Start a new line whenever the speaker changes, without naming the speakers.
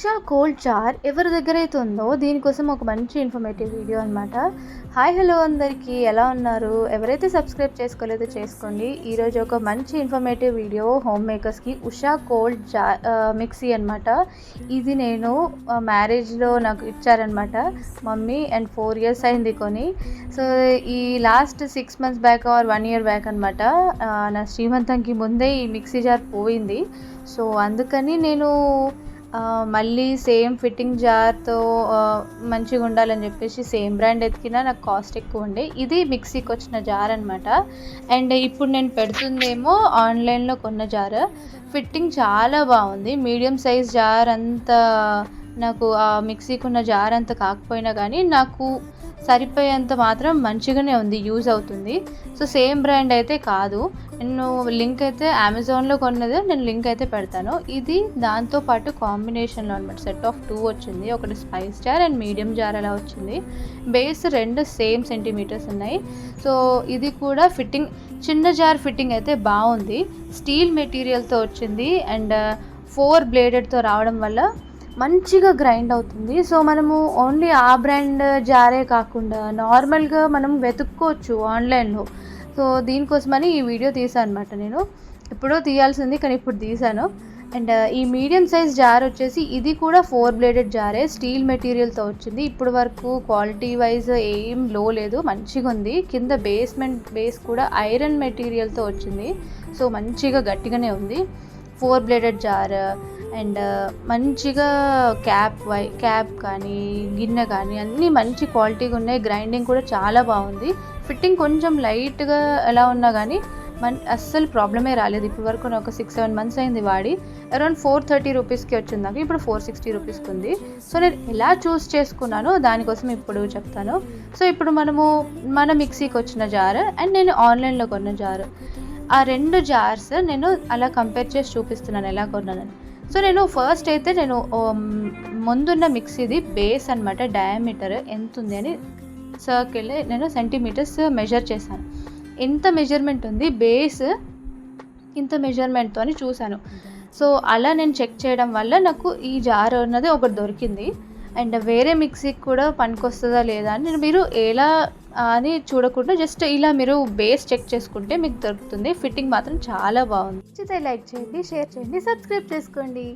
Usha cold చార్ ఎవరి దగ్గర అయితే ఉందో దీనికోసం ఒక మంచి ఇన్ఫర్మేటివ్ వీడియో అనమాట హాయ్ హలో అందరికీ ఎలా ఉన్నారు? ఎవరైతే సబ్స్క్రైబ్ చేసుకోలేదో చేసుకోండి. ఈరోజు ఒక మంచి ఇన్ఫర్మేటివ్ వీడియో హోమ్ మేకర్స్కి ఉషా కోల్డ్ జా మిక్సీ అనమాట ఇది నేను మ్యారేజ్లో నాకు ఇచ్చారనమాట మమ్మీ అండ్ ఫోర్ ఇయర్స్ అయింది కొని. సో ఈ last six months back or one year back అనమాట నా శ్రీమంతంకి ముందే ఈ మిక్సీ జార్ పోయింది. సో అందుకని నేను మళ్ళీ సేమ్ ఫిట్టింగ్ జార్తో మంచిగా ఉండాలని చెప్పేసి సేమ్ బ్రాండ్ ఎతికినా నాకు కాస్ట్ ఎక్కువ ఉండే. ఇది మిక్సీకి వచ్చిన జార్ అనమాట అండ్ ఇప్పుడు నేను పెడుతుందేమో ఆన్లైన్లో కొన్న జార్. ఫిట్టింగ్ చాలా బాగుంది. మీడియం సైజ్ జార్ అంత నాకు ఆ మిక్సీకి ఉన్న జార్ అంత కాకపోయినా కానీ నాకు సరిపోయేంత మాత్రం మంచిగానే ఉంది యూజ్ అవుతుంది. సో సేమ్ బ్రాండ్ అయితే కాదు. నేను లింక్ అయితే అమెజాన్లో కొన్నది నేను లింక్ అయితే పెడతాను. ఇది దాంతో పాటు కాంబినేషన్లో అనమాట సెట్ ఆఫ్ టూ వచ్చింది. ఒకటి spice jar and medium jar అలా వచ్చింది. బేస్ రెండు సేమ్ సెంటీమీటర్స్ ఉన్నాయి. సో ఇది కూడా ఫిట్టింగ్ చిన్న జార్ ఫిట్టింగ్ అయితే బాగుంది. స్టీల్ మెటీరియల్తో వచ్చింది. అండ్ uh, ఫోర్ బ్లేడెడ్తో రావడం వల్ల మంచిగా గ్రైండ్ అవుతుంది. సో మనము ఓన్లీ ఆ బ్రాండ్ జారే కాకుండా నార్మల్గా మనం వెతుక్కోవచ్చు ఆన్లైన్లో. సో దీనికోసమని ఈ వీడియో తీసాను అనమాట నేను. ఎప్పుడో తీయాల్సింది కానీ ఇప్పుడు తీసాను. అండ్ ఈ మీడియం సైజ్ జార్ వచ్చేసి ఇది కూడా ఫోర్ బ్లేడెడ్ జారే స్టీల్ మెటీరియల్తో వచ్చింది. ఇప్పుడు వరకు క్వాలిటీ వైజ్ ఏం లో లేదు మంచిగా ఉంది. కింద బేస్మెంట్ బేస్ కూడా ఐరన్ మెటీరియల్తో వచ్చింది. సో మంచిగా గట్టిగానే ఉంది. ఫోర్ బ్లేడెడ్ జార్ అండ్ మంచిగా క్యాప్ వై క్యాప్ కానీ గిన్నె కానీ అన్నీ మంచి క్వాలిటీగా ఉన్నాయి. గ్రైండింగ్ కూడా చాలా బాగుంది. ఫిట్టింగ్ కొంచెం లైట్గా ఎలా ఉన్నా కానీ మన్ అస్సలు ప్రాబ్లమే రాలేదు. ఇప్పటి వరకు ఒక సిక్స్ సెవెన్ మంత్స్ అయింది వాడి. అరౌండ్ ఫోర్ థర్టీ రూపీస్కి వచ్చింది నాకు. ఇప్పుడు ఫోర్ సిక్స్టీ రూపీస్కి ఉంది. సో నేను ఎలా చూస్ చేసుకున్నానో దానికోసం ఇప్పుడు చెప్తాను. సో ఇప్పుడు మనము మన మిక్సీకి వచ్చిన జార్ అండ్ నేను ఆన్లైన్లో కొన్న జార్ ఆ రెండు జార్స్ నేను అలా కంపేర్ చేసి చూపిస్తున్నాను. ఎలా కొన్నానని. సో నేను ఫస్ట్ అయితే నేను um, ముందున్న మిక్సీది బేస్ అనమాట డయామీటర్ ఎంత ఉంది అని సర్కిల్ నేను సెంటీమీటర్స్ మెజర్ చేశాను. ఎంత మెజర్మెంట్ ఉంది బేస్ ఇంత మెజర్మెంట్తో అని చూశాను. సో అలా నేను చెక్ చేయడం వల్ల నాకు ఈ జార్ అన్నది ఒకటి దొరికింది. అండ్ వేరే మిక్సీకి కూడా పనికొస్తుందా లేదా అని నేను మీరు ఎలా అని చూడకుండా జస్ట్ ఇలా మీరు బేస్ చెక్ చేసుకుంటే మీకు దొరుకుతుంది. ఫిట్టింగ్ మాత్రం చాలా బాగుంది. నచ్చితే లైక్ చేయండి షేర్ చేయండి సబ్స్క్రైబ్ చేసుకోండి.